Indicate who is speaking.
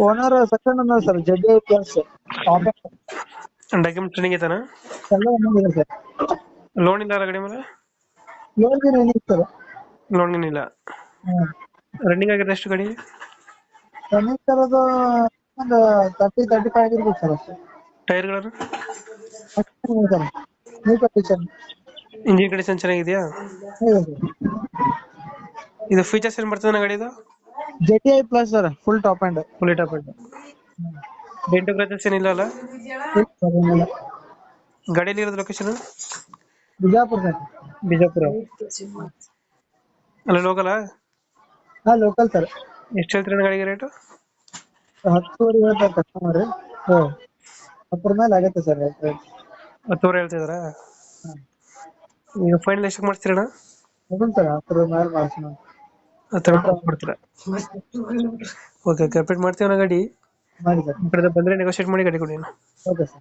Speaker 1: Owner second ಅದ sir Z I plus
Speaker 2: document training ಐತಾನ
Speaker 1: ಎಲ್ಲ sir
Speaker 2: loan ಇಲ್ಲ ಗಾಡಿ ಮೇಲೆ?
Speaker 1: ಲೋನ್ ಏನಿಲ್ಲ ಸರ್
Speaker 2: ಲೋನ್ ಏನಿಲ್ಲ. ರನ್ನಿಂಗ್ ಆಗಿದೆ ಎಷ್ಟು ಗಾಡಿ?
Speaker 1: ರನ್ನಿಂಗ್ ಸರ್ ಅದು ಒಂದು ತರ್ಟಿ ತರ್ಟಿ ಫೈವ್ ಸರ್ ಅಷ್ಟೇ
Speaker 2: ಟೈರ್ಗಳನ್ನು
Speaker 1: sir new condition
Speaker 2: engine condition ಚೆನ್ನಾಗಿದೆಯಾ?
Speaker 1: ಇದೆ
Speaker 2: ಫೀಚರ್ಸ್ ಏನು ಬರ್ತದೆ ಗಾಡಿದು
Speaker 1: Z I plus sir full top and
Speaker 2: full top dent ಗ್ರಾಜಸ್ ಏನಿಲ್ಲ ಅಲ್ಲ ಗಾಡಿಯಲ್ಲಿ ಇರೋದು ಲೊಕೇಶನ್
Speaker 1: ಬಿಜಾಪುರ ಸರ್.
Speaker 2: ಬಿಜಾಪುರ. ಅಲ್ಲ ಲೋಕಲ್
Speaker 1: ಹಾ ಲೋಕಲ್ ಸರ್.
Speaker 2: ಎಷ್ಟು ಹೇಳ್ತೀರ ಗಾಡಿಗೆ ರೇಟು
Speaker 1: ಹತ್ತುವರೆ ಹೇಳ್ತಾರೆ ಕಸ್ಟಮರ್. ಹತ್ತರ ಮೇಲೆ ಆಗತ್ತೆ ಸರ್ ರೇಟ್
Speaker 2: ಹತ್ತುವರೆ ಹೇಳ್ತಿದಾರ ಈಗ ಫೈನಲ್ ಎಷ್ಟು ಮಾಡ್ತೀರಣ್ಣ
Speaker 1: ಹೌದು ಸರ್ ಹತ್ತರ ಮೇಲೆ ಮಾಡ್ಸೋಣ
Speaker 2: ಓಕೆ ಕಂಪ್ಲೀಟ್ ಮಾಡ್ತೀವಿ ಗಾಡಿ.
Speaker 1: ಬಂದ್ರೆ ಸರ್
Speaker 2: ಬಂದರೆ ನೆಗೋಷಿಯೇಟ್ ಮಾಡಿ ಗಾಡಿ ಕೊಡಿ ಅಣ್ಣ
Speaker 1: ಓಕೆ ಸರ್